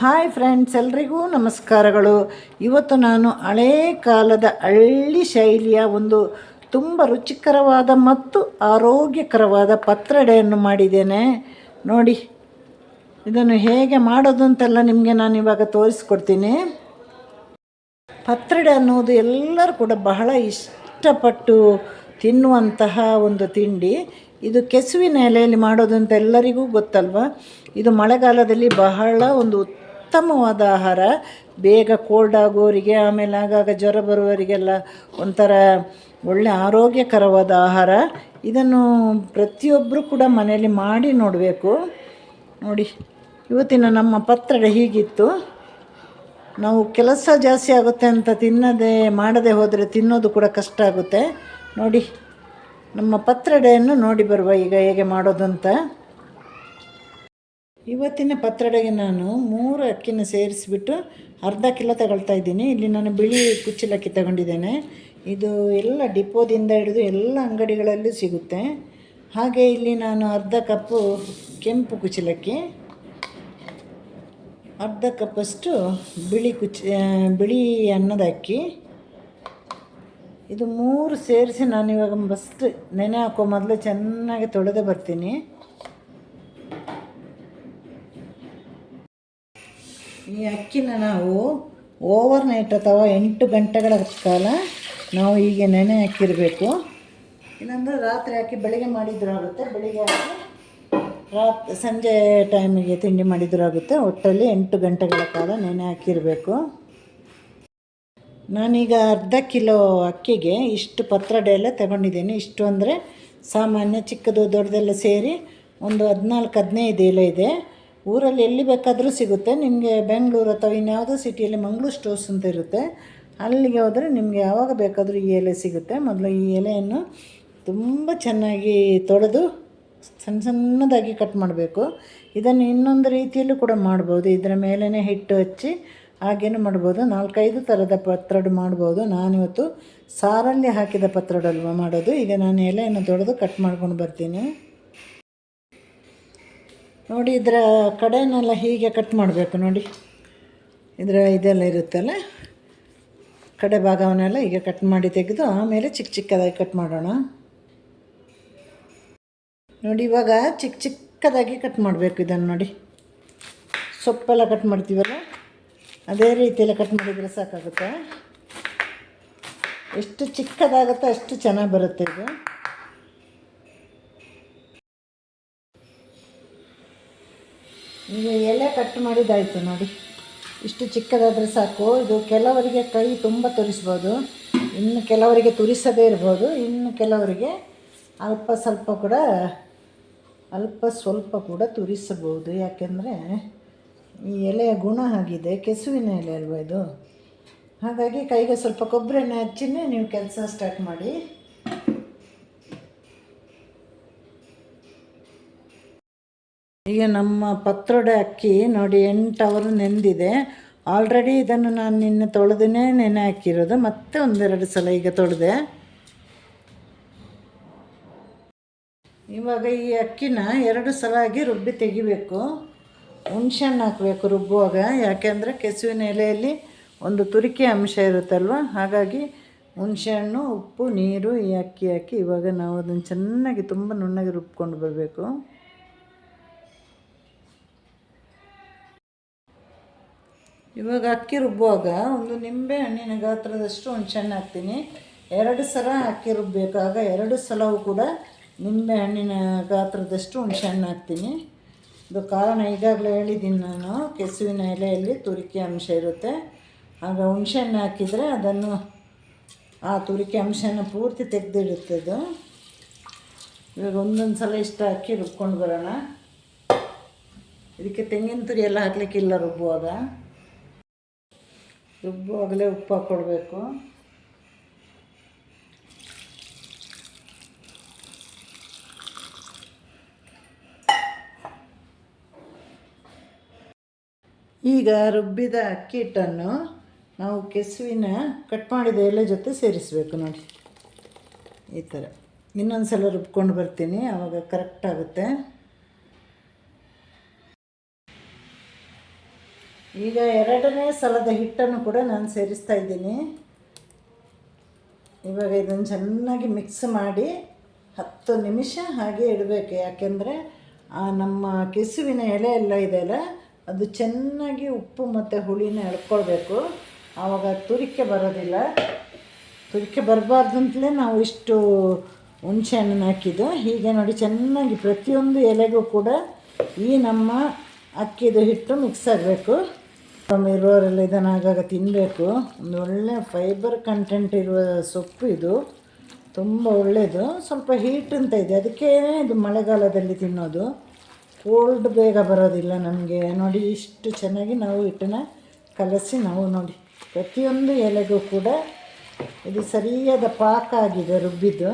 Hi friends ಎಲ್ರಿಗೂ ನಮಸ್ಕಾರಗಳು. ಇವತ್ತು ನಾನು ಹಳೇ ಕಾಲದ ಹಳ್ಳಿ ಶೈಲಿಯ ಒಂದು ತುಂಬ ರುಚಿಕರವಾದ ಮತ್ತು ಆರೋಗ್ಯಕರವಾದ ಪತ್ರಡೆಯನ್ನು ಮಾಡಿದ್ದೇನೆ. ನೋಡಿ, ಇದನ್ನು ಹೇಗೆ ಮಾಡೋದು ಅಂತೆಲ್ಲ ನಿಮಗೆ ನಾನು ಇವಾಗ ತೋರಿಸ್ಕೊಡ್ತೀನಿ. ಪತ್ರಡೆ ಅನ್ನೋದು ಎಲ್ಲರೂ ಕೂಡ ಬಹಳ ಇಷ್ಟಪಟ್ಟು ತಿನ್ನುವಂತಹ ಒಂದು ತಿಂಡಿ. ಇದು ಕೆಸುವಿನ ಎಲೆಯಲ್ಲಿ ಮಾಡೋದು ಅಂತ ಎಲ್ಲರಿಗೂ ಗೊತ್ತಲ್ವ? ಇದು ಮಳೆಗಾಲದಲ್ಲಿ ಬಹಳ ಒಂದು ಉತ್ತಮವಾದ ಆಹಾರ. ಬೇಗ ಕೋಲ್ಡ್ ಆಗೋರಿಗೆ, ಆಮೇಲೆ ಆಗಾಗ ಜ್ವರ ಬರುವವರಿಗೆಲ್ಲ ಒಂಥರ ಒಳ್ಳೆ ಆರೋಗ್ಯಕರವಾದ ಆಹಾರ. ಇದನ್ನು ಪ್ರತಿಯೊಬ್ಬರು ಕೂಡ ಮನೆಯಲ್ಲಿ ಮಾಡಿ ನೋಡಬೇಕು. ನೋಡಿ, ಇವತ್ತಿನ ನಮ್ಮ ಪತ್ರಡೆ ಹೀಗಿತ್ತು. ನಾವು ಕೆಲಸ ಜಾಸ್ತಿ ಆಗುತ್ತೆ ಅಂತ ತಿನ್ನದೆ, ಮಾಡದೆ ಹೋದರೆ ತಿನ್ನೋದು ಕೂಡ ಕಷ್ಟ ಆಗುತ್ತೆ. ನೋಡಿ, ನಮ್ಮ ಪತ್ರಡೆಯನ್ನು ನೋಡಿ ಬರುವ ಈಗ ಹೇಗೆ ಮಾಡೋದು ಅಂತ ಇವತ್ತಿನ ಪತ್ರೊಡೆಗೆ ನಾನು ಮೂರು ಅಕ್ಕಿನ ಸೇರಿಸಿಬಿಟ್ಟು ಅರ್ಧ ಕಿಲೋ ತಗೊಳ್ತಾ ಇದ್ದೀನಿ. ಇಲ್ಲಿ ನಾನು ಬಿಳಿ ಕುಚ್ಚಲಕ್ಕಿ ತಗೊಂಡಿದ್ದೇನೆ. ಇದು ಎಲ್ಲ ಡಿಪೋದಿಂದ ಹಿಡಿದು ಎಲ್ಲ ಅಂಗಡಿಗಳಲ್ಲೂ ಸಿಗುತ್ತೆ. ಹಾಗೆ ಇಲ್ಲಿ ನಾನು ಅರ್ಧ ಕಪ್ಪು ಕೆಂಪು ಕುಚ್ಚಲಕ್ಕಿ, ಅರ್ಧ ಕಪ್ಪಷ್ಟು ಬಿಳಿ ಕುಚ್ಚ ಬಿಳಿ ಅನ್ನದ ಅಕ್ಕಿ. ಇದು ಮೂರು ಸೇರಿಸಿ ನಾನು ಇವಾಗ ಫಸ್ಟ್ ನೆನೆ ಹಾಕೋ ಮೊದಲು ಚೆನ್ನಾಗಿ ತೊಳೆದು ಬರ್ತೀನಿ. ಈ ಅಕ್ಕಿನ ನಾವು ಓವರ್ ನೈಟ್ ಅಥವಾ ಎಂಟು ಗಂಟೆಗಳ ಕಾಲ ನಾವು ಹೀಗೆ ನೆನೆ ಹಾಕಿರಬೇಕು. ಇಲ್ಲಾಂದರೆ ರಾತ್ರಿ ಹಾಕಿ ಬೆಳಿಗ್ಗೆ ಮಾಡಿದ್ರೂ ಆಗುತ್ತೆ. ಬೆಳಿಗ್ಗೆ ಹಾಕಿ ರಾತ್, ಸಂಜೆ ಟೈಮಿಗೆ ತಿಂಡಿ ಮಾಡಿದ್ರೂ ಆಗುತ್ತೆ. ಒಟ್ಟಲ್ಲಿ ಎಂಟು ಗಂಟೆಗಳ ಕಾಲ ನೆನೆ ಹಾಕಿರಬೇಕು. ನಾನೀಗ ಅರ್ಧ ಕಿಲೋ ಅಕ್ಕಿಗೆ ಇಷ್ಟು ಪತ್ರಡೆ ಎಲ್ಲ ತಗೊಂಡಿದ್ದೀನಿ. ಇಷ್ಟು ಅಂದರೆ ಸಾಮಾನ್ಯ ಚಿಕ್ಕದು ದೊಡ್ಡದೆಲ್ಲ ಸೇರಿ ಒಂದು ಹದಿನಾಲ್ಕು, ಹದಿನೈದು ಎಲೆ ಇದೆ. ಊರಲ್ಲಿ ಎಲ್ಲಿ ಬೇಕಾದರೂ ಸಿಗುತ್ತೆ. ನಿಮಗೆ ಬೆಂಗಳೂರು ಅಥವಾ ಇನ್ಯಾವುದೋ ಸಿಟಿಯಲ್ಲಿ ಮಂಗ್ಳೂರು ಸ್ಟೋರ್ಸ್ ಅಂತ ಇರುತ್ತೆ. ಅಲ್ಲಿಗೆ ಹೋದರೆ ನಿಮಗೆ ಯಾವಾಗ ಬೇಕಾದರೂ ಈ ಎಲೆ ಸಿಗುತ್ತೆ. ಮೊದಲು ಈ ಎಲೆಯನ್ನು ತುಂಬ ಚೆನ್ನಾಗಿ ತೊಳೆದು ಸಣ್ಣ ಸಣ್ಣದಾಗಿ ಕಟ್ ಮಾಡಬೇಕು. ಇದನ್ನು ಇನ್ನೊಂದು ರೀತಿಯಲ್ಲೂ ಕೂಡ ಮಾಡ್ಬೋದು. ಇದರ ಮೇಲೇ ಹಿಟ್ಟು ಹಚ್ಚಿ ಹಾಗೇನು ಮಾಡ್ಬೋದು. ನಾಲ್ಕೈದು ಥರದ ಪತ್ರೊಡೆ ಮಾಡ್ಬೋದು. ನಾನಿವತ್ತು ಸಾರಲ್ಲಿ ಹಾಕಿದ ಪತ್ರಡಲ್ವ ಮಾಡೋದು. ಈಗ ನಾನು ಎಲೆಯನ್ನು ತೊಳೆದು ಕಟ್ ಮಾಡ್ಕೊಂಡು ಬರ್ತೀನಿ. ನೋಡಿ, ಇದರ ಕಡೆನೆಲ್ಲ ಹೀಗೆ ಕಟ್ ಮಾಡಬೇಕು ನೋಡಿ. ಇದರ ಇದೆಲ್ಲ ಇರುತ್ತಲ್ಲ, ಕಡೆ ಭಾಗವನ್ನೆಲ್ಲ ಹೀಗೆ ಕಟ್ ಮಾಡಿ ತೆಗೆದು ಆಮೇಲೆ ಚಿಕ್ಕ ಚಿಕ್ಕದಾಗಿ ಕಟ್ ಮಾಡೋಣ. ನೋಡಿ, ಇವಾಗ ಚಿಕ್ಕ ಚಿಕ್ಕದಾಗಿ ಕಟ್ ಮಾಡಬೇಕು ಇದನ್ನು ನೋಡಿ. ಸೊಪ್ಪೆಲ್ಲ ಕಟ್ ಮಾಡ್ತೀವಲ್ಲ, ಅದೇ ರೀತಿಯಲ್ಲಿ ಕಟ್ ಮಾಡಿದರೆ ಸಾಕಾಗುತ್ತೆ. ಎಷ್ಟು ಚಿಕ್ಕದಾಗುತ್ತೋ ಅಷ್ಟು ಚೆನ್ನಾಗಿ ಬರುತ್ತೆ ಇದು. ಈಗ ಎಲೆ ಕಟ್ ಮಾಡಿದ್ದಾಯಿತು ನೋಡಿ. ಇಷ್ಟು ಚಿಕ್ಕದಾದರೆ ಸಾಕು. ಇದು ಕೆಲವರಿಗೆ ಕೈ ತುಂಬ ತುರಿಸ್ಬೋದು. ಇನ್ನು ಕೆಲವರಿಗೆ ತುರಿಸದೇ ಇರ್ಬೋದು. ಇನ್ನು ಕೆಲವರಿಗೆ ಅಲ್ಪ ಸ್ವಲ್ಪ ಕೂಡ, ಅಲ್ಪ ಸ್ವಲ್ಪ ಕೂಡ ತುರಿಸಬಹುದು. ಯಾಕೆಂದರೆ ಈ ಎಲೆಯ ಗುಣ ಆಗಿದೆ ಕೆಸುವಿನ ಎಲೆ ಅಲ್ವಾ ಇದು? ಹಾಗಾಗಿ ಕೈಗೆ ಸ್ವಲ್ಪ ಕೊಬ್ಬರಿ ಎಣ್ಣೆ ಹಚ್ಚಿನೇ ನೀವು ಕೆಲಸ ಸ್ಟಾರ್ಟ್ ಮಾಡಿ. ಈಗ ನಮ್ಮ ಪತ್ರೊಡೆ ಅಕ್ಕಿ ನೋಡಿ ಎಂಟು ಅವರ್ ನೆಂದಿದೆ. ಆಲ್ರೆಡಿ ಇದನ್ನು ನಾನು ನಿನ್ನೆ ತೊಳೆದೇ ನೆನೆ ಹಾಕಿರೋದು. ಮತ್ತೆ ಒಂದೆರಡು ಸಲ ಈಗ ತೊಳೆದೆ. ಇವಾಗ ಈ ಅಕ್ಕಿನ ಎರಡು ಸಲ ಆಗಿ ರುಬ್ಬಿ ತೆಗಿಬೇಕು. ಹುಣ್ಸೆಹಣ್ಣು ಹಾಕಬೇಕು ರುಬ್ಬುವಾಗ. ಯಾಕೆಂದರೆ ಕೆಸುವಿನ ಎಲೆಯಲ್ಲಿ ಒಂದು ತುರಿಕೆ ಅಂಶ ಇರುತ್ತಲ್ವ? ಹಾಗಾಗಿ ಹುಣಸೆಹಣ್ಣು, ಉಪ್ಪು, ನೀರು ಈ ಅಕ್ಕಿ ಹಾಕಿ ಇವಾಗ ನಾವು ಅದನ್ನು ಚೆನ್ನಾಗಿ ತುಂಬ ನುಣ್ಣಗೆ ರುಬ್ಕೊಂಡು ಬರಬೇಕು. ಇವಾಗ ಅಕ್ಕಿ ರುಬ್ಬುವಾಗ ಒಂದು ನಿಂಬೆ ಹಣ್ಣಿನ ಗಾತ್ರದಷ್ಟು ಹುಣಸೆಹಣ್ಣು ಹಾಕ್ತೀನಿ. ಎರಡು ಸಲ ಅಕ್ಕಿ ರುಬ್ಬಬೇಕಾಗ ಎರಡು ಸಲವೂ ಕೂಡ ನಿಂಬೆ ಹಣ್ಣಿನ ಗಾತ್ರದಷ್ಟು ಹುಣಸೆಹಣ್ಣು ಹಾಕ್ತೀನಿ. ಇದು ಕಾರಣ ಈಗಾಗಲೇ ಹೇಳಿದ್ದೀನಿ ನಾನು, ಕೆಸುವಿನ ಎಲೆಯಲ್ಲಿ ತುರಿಕೆ ಅಂಶ ಇರುತ್ತೆ. ಆಗ ಹುಣಸೆಹಣ್ಣು ಹಾಕಿದರೆ ಅದನ್ನು ಆ ತುರಿಕೆ ಅಂಶನ ಪೂರ್ತಿ ತೆಗೆದಿಡುತ್ತದು ಇವಾಗ ಒಂದೊಂದು ಸಲ ಇಷ್ಟ ಅಕ್ಕಿ ರುಬ್ಕೊಂಡು ಬರೋಣ. ಇದಕ್ಕೆ ತೆಂಗಿನ ತುರಿ ಎಲ್ಲ ಹಾಕಲಿಕ್ಕಿಲ್ಲ ರುಬ್ಬುವಾಗ. ರುಬ್ಬುವಾಗಲೇ ಉಪ್ಪು ಹಾಕ್ಕೊಡ್ಬೇಕು. ಈಗ ರುಬ್ಬಿದ ಅಕ್ಕಿ ಹಿಟ್ಟನ್ನು ನಾವು ಕೆಸುವಿನ ಕಟ್ ಮಾಡಿದ ಎಲೆ ಜೊತೆ ಸೇರಿಸಬೇಕು ನೋಡಿ. ಈ ಥರ. ಇನ್ನೊಂದು ಸಲ ರುಬ್ಕೊಂಡು ಬರ್ತೀನಿ ಆವಾಗ ಕರೆಕ್ಟ್ ಆಗುತ್ತೆ. ಈಗ ಎರಡನೇ ಸಲದ ಹಿಟ್ಟನ್ನು ಕೂಡ ನಾನು ಸೇರಿಸ್ತಾ ಇದ್ದೀನಿ. ಇವಾಗ ಇದನ್ನು ಚೆನ್ನಾಗಿ ಮಿಕ್ಸ್ ಮಾಡಿ ಹತ್ತು ನಿಮಿಷ ಹಾಗೆ ಇಡಬೇಕು. ಯಾಕೆಂದರೆ ಆ ನಮ್ಮ ಕೆಸುವಿನ ಎಲೆ ಎಲ್ಲ ಇದೆಯಲ್ಲ ಅದು ಚೆನ್ನಾಗಿ ಉಪ್ಪು ಮತ್ತು ಹುಳಿನ ಎಳ್ಕೊಳ್ಬೇಕು. ಆವಾಗ ತುರಿಕೆ ಬರೋದಿಲ್ಲ. ತುರಿಕೆ ಬರಬಾರ್ದು ಅಂತಲೇ ನಾವು ಇಷ್ಟು ಹುಣಸೆ ಹಣ್ಣನ್ನು ಹಾಕಿದ್ದು. ಹೀಗೆ ನೋಡಿ ಚೆನ್ನಾಗಿ ಪ್ರತಿಯೊಂದು ಎಲೆಗೂ ಕೂಡ ಈ ನಮ್ಮ ಅಕ್ಕಿದು ಹಿಟ್ಟು ಮಿಕ್ಸ್ ಆಗಬೇಕು. ಇರೋರೆಲ್ಲ ಇದನ್ನು ಆಗಾಗ ತಿನ್ನಬೇಕು ಒಂದು ಒಳ್ಳೆ ಫೈಬರ್ ಕಂಟೆಂಟ್ ಇರುವ ಸೊಪ್ಪು ಇದು. ತುಂಬ ಒಳ್ಳೆಯದು ಸ್ವಲ್ಪ ಹೀಟ್ ಅಂತ ಇದೆ. ಅದಕ್ಕೇ ಇದು ಮಳೆಗಾಲದಲ್ಲಿ ತಿನ್ನೋದು. ಕೋಲ್ಡ್ ಬೇಗ ಬರೋದಿಲ್ಲ ನಮಗೆ. ನೋಡಿ, ಇಷ್ಟು ಚೆನ್ನಾಗಿ ನಾವು ಹಿಟ್ಟನ್ನ ಕಲಸಿ ನಾವು ನೋಡಿ. ಪ್ರತಿಯೊಂದು ಎಲೆಗೂ ಕೂಡ ಇದು ಸರಿಯಾದ ಪಾಕ ಆಗಿದೆ ರುಬ್ಬಿದ್ದು.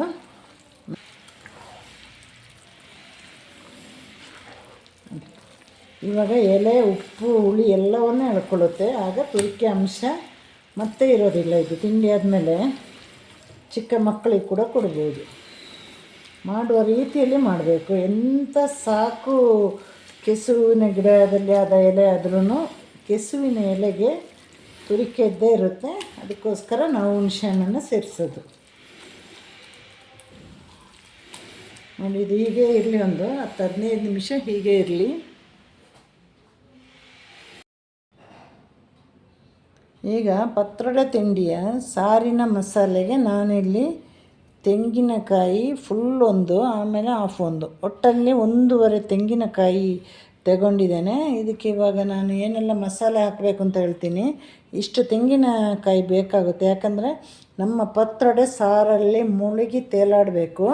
ಇವಾಗ ಎಲೆ, ಉಪ್ಪು, ಹುಳಿ ಎಲ್ಲವನ್ನೂ ಎಳ್ಕೊಳ್ಳುತ್ತೆ ಆಗ ತುರಿಕೆ ಅಂಶ ಮತ್ತೆ ಇರೋದಿಲ್ಲ ಇದು. ತಿಂಡಿ ಆದಮೇಲೆ ಚಿಕ್ಕ ಮಕ್ಕಳಿಗೆ ಕೂಡ ಕೊಡ್ಬೋದು. ಮಾಡುವ ರೀತಿಯಲ್ಲಿ ಮಾಡಬೇಕು. ಎಂಥ ಸಾಕು ಕೆಸುವಿನ ಗಿಡದಲ್ಲಿ ಆದ ಎಲೆ ಆದ್ರೂ ಕೆಸುವಿನ ಎಲೆಗೆ ತುರಿಕೆ ಇದ್ದೇ ಇರುತ್ತೆ. ಅದಕ್ಕೋಸ್ಕರ ನಾವು ಹುಣಸೆ ಹಣ್ಣನ್ನು ಸೇರಿಸೋದು. ನೋಡಿ, ಇದು ಹೀಗೆ ಇರಲಿ ಒಂದು ಹತ್ತು ಹದಿನೈದು ನಿಮಿಷ ಹೀಗೆ ಇರಲಿ. ಈಗ ಪತ್ರೊಡೆ ತಿಂಡಿಯ ಸಾರಿನ ಮಸಾಲೆಗೆ ನಾನಿಲ್ಲಿ ತೆಂಗಿನಕಾಯಿ ಫುಲ್ ಒಂದು, ಆಮೇಲೆ ಹಾಫ್ ಒಂದು. ಒಟ್ಟಲ್ಲಿ ಒಂದೂವರೆ ತೆಂಗಿನಕಾಯಿ ತಗೊಂಡಿದ್ದೇನೆ. ಇದಕ್ಕೆ ಇವಾಗ ನಾನು ಏನೆಲ್ಲ ಮಸಾಲೆ ಹಾಕಬೇಕು ಅಂತ ಹೇಳ್ತೀನಿ. ಇಷ್ಟು ತೆಂಗಿನಕಾಯಿ ಬೇಕಾಗುತ್ತೆ. ಯಾಕಂದರೆ ನಮ್ಮ ಪತ್ರೊಡೆ ಸಾರಲ್ಲಿ ಮುಳುಗಿ ತೇಲಾಡಬೇಕು.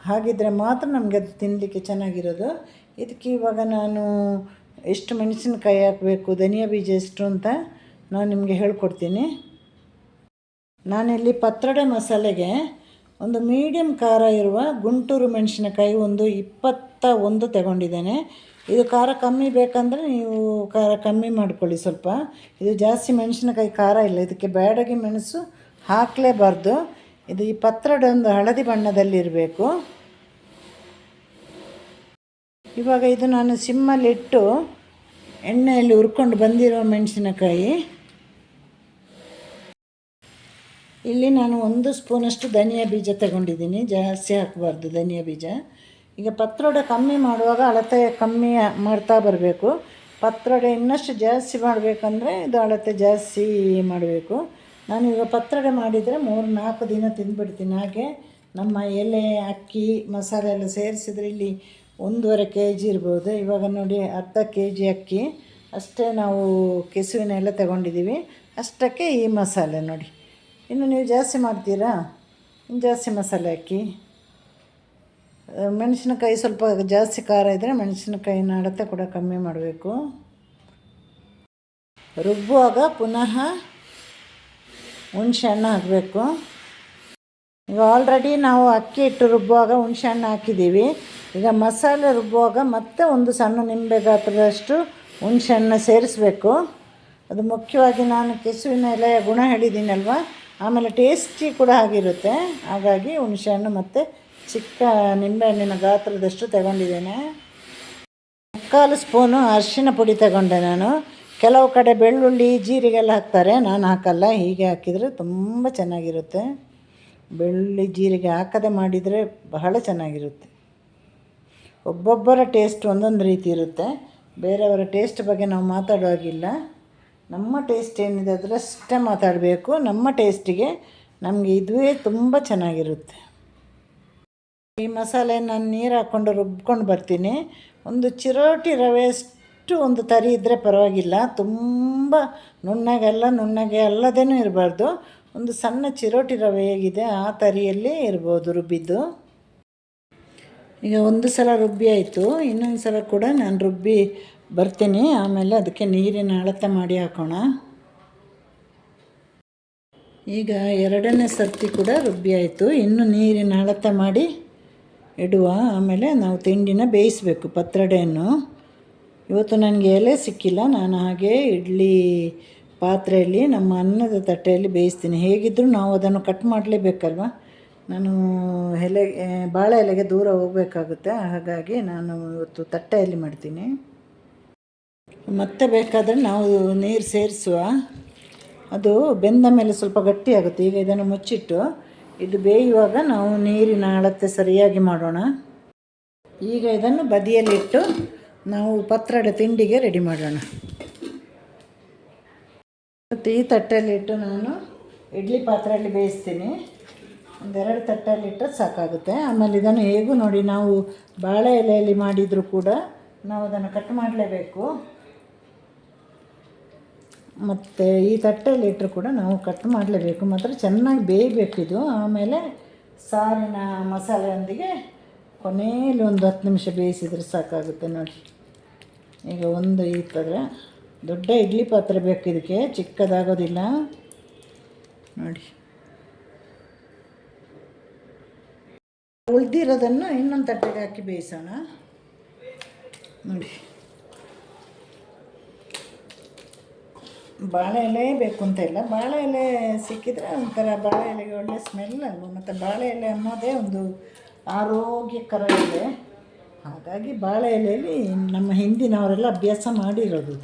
ಹಾಗಿದ್ರೆ ಮಾತ್ರ ನಮಗೆ ಅದು ತಿನ್ನಲಿಕ್ಕೆ ಚೆನ್ನಾಗಿರೋದು. ಇದಕ್ಕೆ ಇವಾಗ ನಾನು ಎಷ್ಟು ಮೆಣಸಿನಕಾಯಿ ಹಾಕಬೇಕು, ಧನಿಯಾ ಬೀಜ ಎಷ್ಟು ಅಂತ ನಾನು ನಿಮಗೆ ಹೇಳ್ಕೊಡ್ತೀನಿ. ನಾನಿಲ್ಲಿ ಪತ್ರೊಡೆ ಮಸಾಲೆಗೆ ಒಂದು ಮೀಡಿಯಮ್ ಖಾರ ಇರುವ ಗುಂಟೂರು ಮೆಣಸಿನಕಾಯಿ ಒಂದು ಇಪ್ಪತ್ತ ಒಂದು ತಗೊಂಡಿದ್ದೇನೆ. ಇದು ಖಾರ ಕಮ್ಮಿ ಬೇಕಂದರೆ ನೀವು ಖಾರ ಕಮ್ಮಿ ಮಾಡ್ಕೊಳ್ಳಿ ಸ್ವಲ್ಪ. ಇದು ಜಾಸ್ತಿ ಮೆಣಸಿನಕಾಯಿ ಖಾರ ಇಲ್ಲ, ಇದಕ್ಕೆ ಬ್ಯಾಡಗಿ ಮೆಣಸು ಹಾಕಲೇಬಾರ್ದು. ಇದು ಈ ಪತ್ರೊಡೆ ಒಂದು ಹಳದಿ ಬಣ್ಣದಲ್ಲಿರಬೇಕು ಇವಾಗ ಇದು ನಾನು ಸಿಮ್ಮಲ್ಲಿಟ್ಟು ಎಣ್ಣೆಯಲ್ಲಿ ಹುರ್ಕೊಂಡು ಬಂದಿರೋ ಮೆಣಸಿನಕಾಯಿ. ಇಲ್ಲಿ ನಾನು ಒಂದು ಸ್ಪೂನಷ್ಟು ಧನಿಯಾ ಬೀಜ ತಗೊಂಡಿದ್ದೀನಿ. ಜಾಸ್ತಿ ಹಾಕಬಾರ್ದು ಧನಿಯಾ ಬೀಜ. ಈಗ ಪತ್ರೊಡೆ ಕಮ್ಮಿ ಮಾಡುವಾಗ ಅಳತೆ ಕಮ್ಮಿ ಮಾಡ್ತಾ ಬರಬೇಕು. ಪತ್ರೊಡೆ ಇನ್ನಷ್ಟು ಜಾಸ್ತಿ ಮಾಡಬೇಕಂದ್ರೆ ಇದು ಅಳತೆ ಜಾಸ್ತಿ ಮಾಡಬೇಕು. ನಾನು ಈಗ ಪತ್ರೊಡೆ ಮಾಡಿದರೆ ಮೂರು ನಾಲ್ಕು ದಿನ ತಿಂದುಬಿಡ್ತೀನಿ. ಹಾಗೆ ನಮ್ಮ ಎಲೆ, ಅಕ್ಕಿ, ಮಸಾಲೆ ಎಲ್ಲ ಸೇರಿಸಿದ್ರೆ ಇಲ್ಲಿ ಒಂದೂವರೆ ಕೆ ಜಿ ಇರ್ಬೋದು. ಇವಾಗ ನೋಡಿ ಅರ್ಧ ಕೆ ಜಿ ಅಕ್ಕಿ. ಅಷ್ಟೇ ನಾವು ಕೆಸುವಿನ ಎಲ್ಲ ತಗೊಂಡಿದ್ದೀವಿ. ಅಷ್ಟಕ್ಕೆ ಈ ಮಸಾಲೆ ನೋಡಿ. ಇನ್ನು ನೀವು ಜಾಸ್ತಿ ಮಾಡ್ತೀರಾ? ಜಾಸ್ತಿ ಮಸಾಲೆ ಹಾಕಿ? ಮೆಣಸಿನಕಾಯಿ ಸ್ವಲ್ಪ ಜಾಸ್ತಿ ಖಾರ ಇದ್ದರೆ ಮೆಣಸಿನಕಾಯಿನ ಅಳತೆ ಕೂಡ ಕಮ್ಮಿ ಮಾಡಬೇಕು. ರುಬ್ಬುವಾಗ ಪುನಃ ಹುಣಸೆ ಹಣ್ಣು ಹಾಕಬೇಕು. ಈಗ ಆಲ್ರೆಡಿ ನಾವು ಅಕ್ಕಿ ಹಿಟ್ಟು ರುಬ್ಬುವಾಗ ಹುಣಸೆ ಹಣ್ಣು ಹಾಕಿದ್ದೀವಿ. ಈಗ ಮಸಾಲೆ ರುಬ್ಬುವಾಗ ಮತ್ತೆ ಒಂದು ಸಣ್ಣ ನಿಂಬೆ ಗಾತ್ರದಷ್ಟು ಹುಣಸೆ ಹಣ್ಣು ಸೇರಿಸಬೇಕು. ಅದು ಮುಖ್ಯವಾಗಿ ನಾನು ಕೆಸುವಿನ ಎಲೆಯ ಗುಣ ಹೇಳಿದ್ದೀನಲ್ವ? ಆಮೇಲೆ ಟೇಸ್ಟಿ ಕೂಡ ಆಗಿರುತ್ತೆ ಹಾಗಾಗಿ ಹುಣಸೆಹಣ್ಣು ಮತ್ತು ಚಿಕ್ಕ ನಿಂಬೆಹಣ್ಣಿನ ಗಾತ್ರದಷ್ಟು ತಗೊಂಡಿದ್ದೇನೆ. ಮುಕ್ಕಾಲು ಸ್ಪೂನು ಅರಿಶಿನ ಪುಡಿ ತಗೊಂಡೆ ನಾನು. ಕೆಲವು ಕಡೆ ಬೆಳ್ಳುಳ್ಳಿ, ಜೀರಿಗೆಲ್ಲ ಹಾಕ್ತಾರೆ, ನಾನು ಹಾಕಲ್ಲ, ಹೀಗೆ ಹಾಕಿದರೆ ತುಂಬ ಚೆನ್ನಾಗಿರುತ್ತೆ. ಬೆಳ್ಳುಳ್ಳಿ, ಜೀರಿಗೆ ಹಾಕದೆ ಮಾಡಿದರೆ ಬಹಳ ಚೆನ್ನಾಗಿರುತ್ತೆ. ಒಬ್ಬೊಬ್ಬರ ಟೇಸ್ಟ್ ಒಂದೊಂದು ರೀತಿ ಇರುತ್ತೆ. ಬೇರೆಯವರ ಟೇಸ್ಟ್ ಬಗ್ಗೆ ನಾವು ಮಾತಾಡೋವಾಗಿಲ್ಲ ನಮ್ಮ ಟೇಸ್ಟ್ ಏನಿದೆ ಅದರಷ್ಟೇ ಮಾತಾಡಬೇಕು. ನಮ್ಮ ಟೇಸ್ಟಿಗೆ ನಮಗೆ ಇದುವೇ ತುಂಬ ಚೆನ್ನಾಗಿರುತ್ತೆ. ಈ ಮಸಾಲೆ ನಾನು ನೀರು ಹಾಕ್ಕೊಂಡು ರುಬ್ಕೊಂಡು ಬರ್ತೀನಿ. ಒಂದು ಚಿರೋಟಿ ರವೆ ಅಷ್ಟು ಒಂದು ತರಿ ಇದ್ದರೆ ಪರವಾಗಿಲ್ಲ. ತುಂಬ ನುಣ್ಣಗೆಲ್ಲ ನುಣ್ಣಗೆ ಅಲ್ಲದೇನೂ ಇರಬಾರ್ದು. ಒಂದು ಸಣ್ಣ ಚಿರೋಟಿ ರವೆ ಹೇಗಿದೆ ಆ ತರಿಯಲ್ಲಿ ಇರ್ಬೋದು ರುಬ್ಬಿದ್ದು. ಈಗ ಒಂದು ಸಲ ರುಬ್ಬಿ ಆಯಿತು. ಇನ್ನೊಂದು ಸಲ ಕೂಡ ನಾನು ರುಬ್ಬಿ ಬರ್ತೀನಿ, ಆಮೇಲೆ ಅದಕ್ಕೆ ನೀರಿನ ಅಳತೆ ಮಾಡಿ ಹಾಕೋಣ. ಈಗ ಎರಡನೇ ಸರ್ತಿ ಕೂಡ ರುಬ್ಬಿ ಆಯಿತು. ಇನ್ನು ನೀರಿನ ಅಳತೆ ಮಾಡಿ ಇಡುವ. ಆಮೇಲೆ ನಾವು ತಿಂಡಿನ ಬೇಯಿಸಬೇಕು ಪತ್ರಡೆಯನ್ನು. ಇವತ್ತು ನನಗೆ ಎಲೆ ಸಿಕ್ಕಿಲ್ಲ, ನಾನು ಹಾಗೆ ಇಡ್ಲಿ ಪಾತ್ರೆಯಲ್ಲಿ ನಮ್ಮ ಅನ್ನದ ತಟ್ಟೆಯಲ್ಲಿ ಬೇಯಿಸ್ತೀನಿ. ಹೇಗಿದ್ದರೂ ನಾವು ಅದನ್ನು ಕಟ್ ಮಾಡಲೇಬೇಕಲ್ವ? ನಾನು ಎಲೆ, ಬಾಳೆ ಎಲೆಗೆ ದೂರ ಹೋಗಬೇಕಾಗುತ್ತೆ, ಹಾಗಾಗಿ ನಾನು ಇವತ್ತು ತಟ್ಟೆಯಲ್ಲಿ ಮಾಡ್ತೀನಿ. ಮತ್ತೆ ಬೇಕಾದರೆ ನಾವು ನೀರು ಸೇರಿಸುವ. ಅದು ಬೆಂದ ಮೇಲೆ ಸ್ವಲ್ಪ ಗಟ್ಟಿಯಾಗುತ್ತೆ. ಈಗ ಇದನ್ನು ಮುಚ್ಚಿಟ್ಟು ಇದು ಬೇಯುವಾಗ ನಾವು ನೀರಿನ ಅಳತೆ ಸರಿಯಾಗಿ ಮಾಡೋಣ. ಈಗ ಇದನ್ನು ಬದಿಯಲ್ಲಿಟ್ಟು ನಾವು ಪತ್ರಡೆ ತಿಂಡಿಗೆ ರೆಡಿ ಮಾಡೋಣ. ಮತ್ತು ಈ ತಟ್ಟೆಯಲ್ಲಿಟ್ಟು ನಾನು ಇಡ್ಲಿ ಪಾತ್ರೆಯಲ್ಲಿ ಬೇಯಿಸ್ತೀನಿ. ಒಂದೆರಡು ತಟ್ಟೆಯಲ್ಲಿಟ್ಟರೆ ಸಾಕಾಗುತ್ತೆ. ಆಮೇಲೆ ಇದನ್ನು ಹೇಗೂ ನೋಡಿ, ನಾವು ಬಾಳೆ ಎಲೆಯಲ್ಲಿ ಮಾಡಿದರೂ ಕೂಡ ನಾವು ಅದನ್ನು ಕಟ್ ಮಾಡಲೇಬೇಕು. ಮತ್ತು ಈ ತಟ್ಟೆಯಲ್ಲಿ ಇಟ್ಟರು ಕೂಡ ನಾವು ಕಟ್ ಮಾಡಲೇಬೇಕು. ಮಾತ್ರ ಚೆನ್ನಾಗಿ ಬೇಯಬೇಕಿದು ಆಮೇಲೆ ಸಾರಿನ ಮಸಾಲೆಯೊಂದಿಗೆ ಕೊನೆಯಲ್ಲಿ ಒಂದು ಹತ್ತು ನಿಮಿಷ ಬೇಯಿಸಿದರೆ ಸಾಕಾಗುತ್ತೆ ನೋಡಿ. ಈಗ ಒಂದು ಈ ಥರ ದೊಡ್ಡ ಇಡ್ಲಿ ಪಾತ್ರೆ ಬೇಕು ಇದಕ್ಕೆ. ಚಿಕ್ಕದಾಗೋದಿಲ್ಲ. ನೋಡಿ. ಉಳಿದಿರೋದನ್ನು ಇನ್ನೊಂದು ತಟ್ಟೆಗೆ ಹಾಕಿ ಬೇಯಿಸೋಣ. ನೋಡಿ. ಬಾಳೆ ಎಲೆ ಬೇಕು ಅಂತ ಇಲ್ಲ. ಬಾಳೆ ಎಲೆ ಸಿಕ್ಕಿದ್ರೆ ಒಂಥರ ಬಾಳೆ ಎಲೆಗೆ ಒಳ್ಳೆ ಸ್ಮೆಲ್ ಅಲ್ವ? ಮತ್ತು ಬಾಳೆ ಎಲೆ ಅನ್ನೋದೇ ಒಂದು ಆರೋಗ್ಯಕರ ಎಲೆ ಹಾಗಾಗಿ ಬಾಳೆ ಎಲೆಯಲ್ಲಿ ನಮ್ಮ ಹಿಂದಿನವರೆಲ್ಲ ಅಭ್ಯಾಸ ಮಾಡಿರೋದು.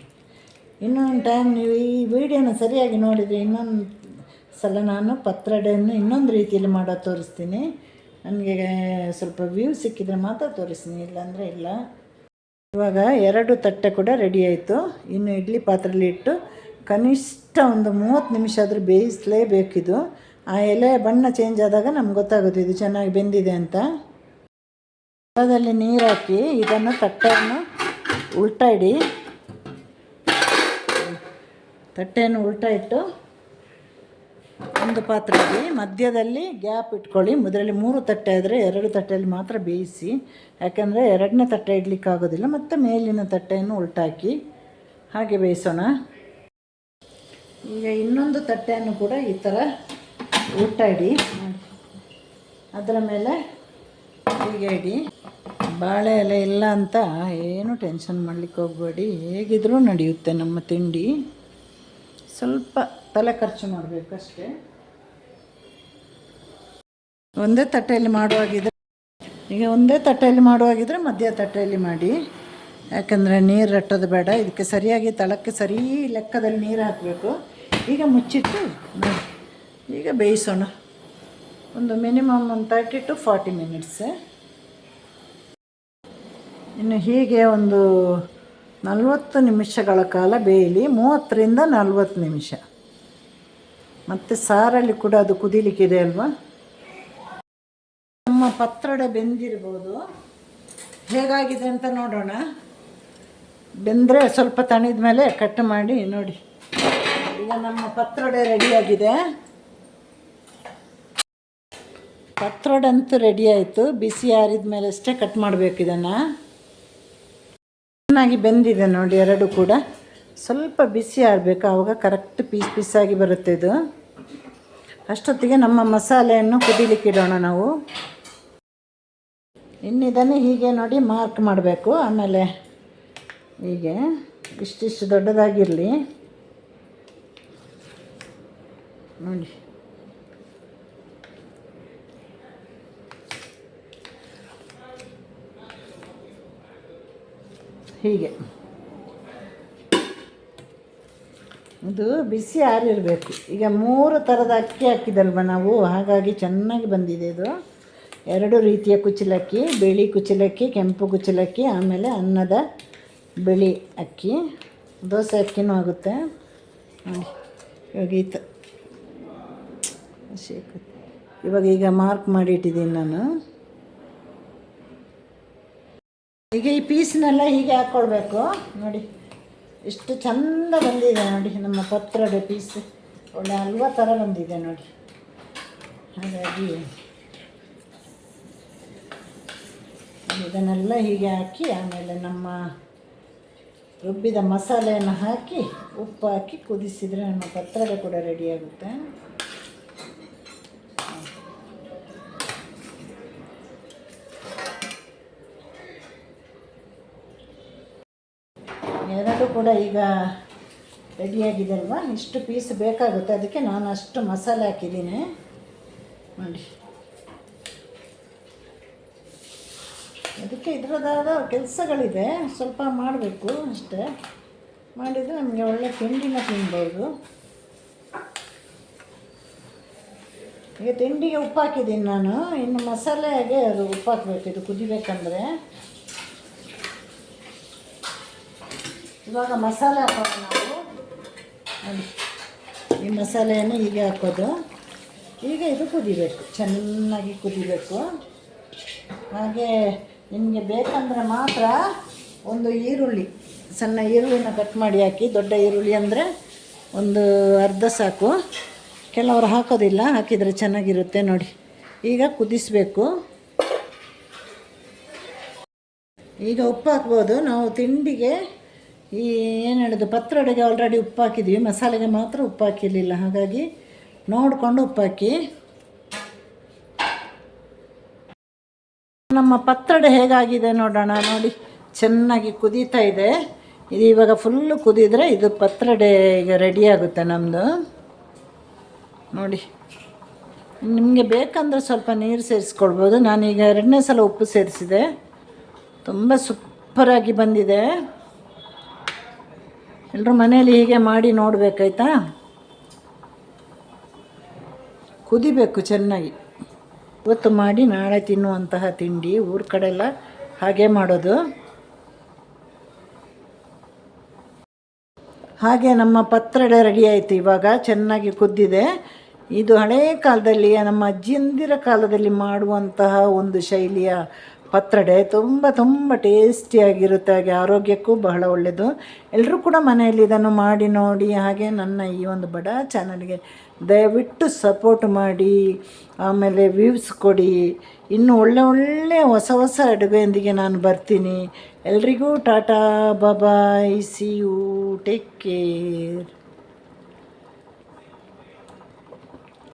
ಇನ್ನೊಂದು ಟೈಮ್ ನೀವು ಈ ವಿಡಿಯೋನ ಸರಿಯಾಗಿ ನೋಡಿದರೆ ಇನ್ನೊಂದು ಸಲ ನಾನು ಪತ್ರಡೆಯನ್ನು ಇನ್ನೊಂದು ರೀತಿಯಲ್ಲಿ ಮಾಡೋ ತೋರಿಸ್ತೀನಿ. ನನಗೆ ಸ್ವಲ್ಪ ವ್ಯೂ ಸಿಕ್ಕಿದರೆ ಮಾತ್ರ ತೋರಿಸ್ತೀನಿ, ಇಲ್ಲಾಂದರೆ ಇಲ್ಲ. ಇವಾಗ ಎರಡು ತಟ್ಟೆ ಕೂಡ ರೆಡಿ ಆಯಿತು. ಇನ್ನು ಇಡ್ಲಿ ಪಾತ್ರೆಯಲ್ಲಿ ಇಟ್ಟು ಕನಿಷ್ಠ ಒಂದು ಮೂವತ್ತು ನಿಮಿಷ ಆದರೂ ಬೇಯಿಸಲೇಬೇಕಿದು. ಆ ಎಲೆ ಬಣ್ಣ ಚೇಂಜ್ ಆದಾಗ ನಮ್ಗೆ ಗೊತ್ತಾಗುತ್ತೆ ಇದು ಚೆನ್ನಾಗಿ ಬೆಂದಿದೆ ಅಂತ. ಅದರಲ್ಲಿ ನೀರು ಹಾಕಿ ಇದನ್ನು ತಟ್ಟೆಯನ್ನು ಉಲ್ಟಾ ಇಡಿ ತಟ್ಟೆಯನ್ನು ಉಲ್ಟಾ ಇಟ್ಟು ಒಂದು ಪಾತ್ರೆಯಲ್ಲಿ ಮಧ್ಯದಲ್ಲಿ ಗ್ಯಾಪ್ ಇಟ್ಕೊಳ್ಳಿ. ಮೊದಲಲ್ಲಿ ಮೂರು ತಟ್ಟೆ ಆದರೆ ಎರಡು ತಟ್ಟೆಯಲ್ಲಿ ಮಾತ್ರ ಬೇಯಿಸಿ. ಯಾಕೆಂದರೆ ಎರಡನೇ ತಟ್ಟೆ ಇಡ್ಲಿಕ್ಕೆ ಆಗೋದಿಲ್ಲ ಮತ್ತು ಮೇಲಿನ ತಟ್ಟೆಯನ್ನು ಉಲ್ಟಾಕಿ ಹಾಗೆ ಬೇಯಿಸೋಣ. ಈಗ ಇನ್ನೊಂದು ತಟ್ಟೆಯನ್ನು ಕೂಡ ಈ ಥರ ಊಟ ಇಡಿ ಅದರ ಮೇಲೆ ಹೀಗೆ ಇಡಿ ಬಾಳೆ ಎಲೆ ಇಲ್ಲ ಅಂತ ಏನು ಟೆನ್ಷನ್ ಮಾಡಲಿಕ್ಕೆ ಹೋಗಬೇಡಿ. ಹೇಗಿದ್ರೂ ನಡೆಯುತ್ತೆ ನಮ್ಮ ತಿಂಡಿ. ಸ್ವಲ್ಪ ತಲೆ ಖರ್ಚು ಮಾಡಬೇಕಷ್ಟೇ. ಒಂದೇ ತಟ್ಟೆಯಲ್ಲಿ ಮಾಡುವಾಗಿದ್ರೆ, ಈಗ ಒಂದೇ ತಟ್ಟೆಯಲ್ಲಿ ಮಾಡುವಾಗಿದ್ರೆ ಮಧ್ಯ ತಟ್ಟೆಯಲ್ಲಿ ಮಾಡಿ. ಯಾಕಂದರೆ ನೀರು ರಟ್ಟೋದು ಬೇಡ. ಇದಕ್ಕೆ ಸರಿಯಾಗಿ ತಳಕ್ಕೆ ಸರಿ ಲೆಕ್ಕದಲ್ಲಿ ನೀರು ಹಾಕಬೇಕು. ಈಗ ಮುಚ್ಚಿಟ್ಟು ಈಗ ಬೇಯಿಸೋಣ. ಒಂದು ಮಿನಿಮಮ್ ಒಂದು ತರ್ಟಿ ಟು ಫಾರ್ಟಿ ಮಿನಿಟ್ಸ್ ಇನ್ನು ಹೀಗೆ ಒಂದು ನಲವತ್ತು ನಿಮಿಷಗಳ ಕಾಲ ಬೇಯಲಿ. ಮೂವತ್ತರಿಂದ ನಲ್ವತ್ತು ನಿಮಿಷ. ಮತ್ತು ಸಾರಲ್ಲಿ ಕೂಡ ಅದು ಕುದಿಲಿಕ್ಕಿದೆ ಅಲ್ವಾ? ನಮ್ಮ ಪತ್ರೊಡೆ ಬೆಂದಿರ್ಬೋದು. ಹೇಗಾಗಿದೆ ಅಂತ ನೋಡೋಣ. ಬೆಂದರೆ ಸ್ವಲ್ಪ ತಣಿದ ಮೇಲೆ ಕಟ್ ಮಾಡಿ ನೋಡಿ. ಈಗ ನಮ್ಮ ಪತ್ರೊಡೆ ರೆಡಿಯಾಗಿದೆ. ಪತ್ರೊಡಂತೂ ರೆಡಿ ಆಯಿತು. ಬಿಸಿ ಆರಿದ ಮೇಲೆ ಅಷ್ಟೇ ಕಟ್ ಮಾಡಬೇಕು ಇದನ್ನು. ಚೆನ್ನಾಗಿ ಬೆಂದಿದೆ ನೋಡಿ ಎರಡು ಕೂಡ. ಸ್ವಲ್ಪ ಬಿಸಿ ಆಡಬೇಕು ಆವಾಗ ಕರೆಕ್ಟ್ ಪೀಸ್ ಪೀಸಾಗಿ ಬರುತ್ತೆ ಇದು. ಅಷ್ಟೊತ್ತಿಗೆ ನಮ್ಮ ಮಸಾಲೆಯನ್ನು ಕುದಿಲಿಕ್ಕೆ ಇಡೋಣ ನಾವು. ಇನ್ನಿದನ್ನು ಹೀಗೆ ನೋಡಿ ಮಾರ್ಕ್ ಮಾಡಬೇಕು. ಆಮೇಲೆ ಹೀಗೆ ಇಷ್ಟಿಷ್ಟು ದೊಡ್ಡದಾಗಿರಲಿ. ನೋಡಿ. ಹೀಗೆ. ಇದು ಬಿಸಿ ಆರಿರಬೇಕು. ಈಗ ಮೂರು ಥರದ ಅಕ್ಕಿ ಹಾಕಿದಲ್ವ ನಾವು? ಹಾಗಾಗಿ ಚೆನ್ನಾಗಿ ಬಂದಿದೆ ಇದು. ಎರಡು ರೀತಿಯ ಕುಚ್ಚಲಕ್ಕಿ, ಬಿಳಿ ಕುಚ್ಚಲಕ್ಕಿ, ಕೆಂಪು ಕುಚ್ಚಲಕ್ಕಿ, ಆಮೇಲೆ ಅನ್ನದ ಬಿಳಿ ಅಕ್ಕಿ. ದೋಸೆ ಅಕ್ಕಿನೂ ಆಗುತ್ತೆ. ನೋಡಿ, ಇವಾಗ ಈ ತ ಇವಾಗ ಈಗ ಮಾರ್ಕ್ ಮಾಡಿ ಇಟ್ಟಿದ್ದೀನಿ ನಾನು. ಈಗ ಈ ಪೀಸ್ನೆಲ್ಲ ಹೀಗೆ ಹಾಕ್ಕೊಳ್ಬೇಕು ನೋಡಿ, ಎಷ್ಟು ಚಂದ ಬಂದಿದೆ ನೋಡಿ, ನಮ್ಮ ಪತ್ರದ ಪೀಸ್ ಒಳ್ಳೆ ಹಲ್ವಾ ಥರ ಬಂದಿದೆ ನೋಡಿ. ಹಾಗಾಗಿ ಇದನ್ನೆಲ್ಲ ಹೀಗೆ ಹಾಕಿ, ಆಮೇಲೆ ನಮ್ಮ ರುಬ್ಬಿದ ಮಸಾಲೆಯನ್ನು ಹಾಕಿ, ಉಪ್ಪು ಹಾಕಿ ಕುದಿಸಿದರೆ ನಮ್ಮ ಪತ್ರದ ಕೂಡ ರೆಡಿಯಾಗುತ್ತೆ ಎರಡು ಕೂಡ ಈಗ ರೆಡಿಯಾಗಿದೆ ಅಲ್ವಾ ಇಷ್ಟು ಪೀಸ್ ಬೇಕಾಗುತ್ತೆ. ಅದಕ್ಕೆ ನಾನು ಅಷ್ಟು ಮಸಾಲೆ ಹಾಕಿದ್ದೀನಿ. ನೋಡಿ. ಅದಕ್ಕೆ ಇದರದಾದ ಕೆಲಸಗಳಿದೆ. ಸ್ವಲ್ಪ ಮಾಡಬೇಕು ಅಷ್ಟೇ. ಮಾಡಿದರೆ ನಮಗೆ ಒಳ್ಳೆ ತಿಂಡಿನ ತಿನ್ಬೋದು. ಈಗ ತಿಂಡಿಗೆ ಉಪ್ಪು ಹಾಕಿದ್ದೀನಿ ನಾನು. ಇನ್ನು ಮಸಾಲೆಗೆ ಅದು ಉಪ್ಪು ಹಾಕಬೇಕು. ಇದು ಕುದಿಬೇಕಂದ್ರೆ. ಇವಾಗ ಮಸಾಲೆ ಹಾಕೋದು ನಾವು. ಈ ಮಸಾಲೆಯನ್ನು ಹೀಗೆ ಹಾಕೋದು. ಈಗ ಇದು ಕುದಿಬೇಕು. ಚೆನ್ನಾಗಿ ಕುದಿಬೇಕು. ಹಾಗೆ ನಿಮಗೆ ಬೇಕಂದರೆ ಮಾತ್ರ ಒಂದು ಈರುಳ್ಳಿ, ಸಣ್ಣ ಈರುಳ್ಳಿನ ಕಟ್ ಮಾಡಿ ಹಾಕಿ, ದೊಡ್ಡ ಈರುಳ್ಳಿ ಅಂದರೆ ಒಂದು ಅರ್ಧ ಸಾಕು. ಕೆಲವರು ಹಾಕೋದಿಲ್ಲ, ಹಾಕಿದರೆ ಚೆನ್ನಾಗಿರುತ್ತೆ ನೋಡಿ. ಈಗ ಕುದಿಸಬೇಕು. ಈಗ ಉಪ್ಪು ಹಾಕ್ಬೋದು. ನಾವು ತಿಂಡಿಗೆ ಏನು ಹೇಳೋದು ಪತ್ರೊಡೆಗೆ ಆಲ್ರೆಡಿ ಉಪ್ಪು ಹಾಕಿದ್ವಿ ಮಸಾಲೆಗೆ ಮಾತ್ರ ಉಪ್ಪು ಹಾಕಿರಲಿಲ್ಲ ಹಾಗಾಗಿ ನೋಡಿಕೊಂಡು ಉಪ್ಪಾಕಿ. ನಮ್ಮ ಪತ್ರಡೆ ಹೇಗಾಗಿದೆ ನೋಡೋಣ? ನೋಡಿ, ಚೆನ್ನಾಗಿ ಕುದೀತಾ ಇದೆ. ಇದು ಇವಾಗ ಫುಲ್ಲು ಕುದಿದ್ರೆ ಇದು ಪತ್ರಡೆ ಈಗ ರೆಡಿ ಆಗುತ್ತೆ ನಮ್ಮದು ನೋಡಿ, ನಿಮಗೆ ಬೇಕಂದ್ರೆ ಸ್ವಲ್ಪ ನೀರು ಸೇರಿಸ್ಕೊಳ್ಬೋದು. ನಾನೀಗ ಎರಡನೇ ಸಲ ಉಪ್ಪು ಸೇರಿಸಿದೆ. ತುಂಬ ಸೂಪರಾಗಿ ಬಂದಿದೆ. ಎಲ್ಲರೂ ಮನೆಯಲ್ಲಿ ಹೀಗೆ ಮಾಡಿ ನೋಡಬೇಕಾಯ್ತಾ? ಕುದಿಬೇಕು ಚೆನ್ನಾಗಿ. ಇವತ್ತು ಮಾಡಿ ನಾಳೆ ತಿನ್ನುವಂತಹ ತಿಂಡಿ ಊರ ಕಡೆಲ್ಲ ಹಾಗೆ ಮಾಡೋದು. ಹಾಗೆ ನಮ್ಮ ಪತ್ರಡೆ ರೆಡಿ ಆಯಿತು ಇವಾಗ, ಚೆನ್ನಾಗಿ ಕುದ್ದಿದೆ. ಇದು ಹಳೆಯ ಕಾಲದಲ್ಲಿ ನಮ್ಮ ಅಜ್ಜಿಯಂದಿರ ಕಾಲದಲ್ಲಿ ಮಾಡುವಂತಹ ಒಂದು ಶೈಲಿಯ ಪತ್ರೊಡೆ ತುಂಬ ತುಂಬ ಟೇಸ್ಟಿಯಾಗಿರುತ್ತೆ ಹಾಗೆ ಆರೋಗ್ಯಕ್ಕೂ ಬಹಳ ಒಳ್ಳೆಯದು ಎಲ್ಲರೂ ಕೂಡ ಮನೆಯಲ್ಲಿ ಇದನ್ನು ಮಾಡಿ ನೋಡಿ ಹಾಗೆ ನನ್ನ ಈ ಒಂದು ಬಡ ಚಾನಲ್ಗೆ ದಯವಿಟ್ಟು ಸಪೋರ್ಟ್ ಮಾಡಿ, ಆಮೇಲೆ ವ್ಯೂವ್ಸ್ ಕೊಡಿ. ಇನ್ನು ಒಳ್ಳೆ ಒಳ್ಳೆ ಹೊಸ ಹೊಸ ಅಡುಗೆಯೊಂದಿಗೆ ನಾನು ಬರ್ತೀನಿ. ಎಲ್ರಿಗೂ tata bye bye see you take care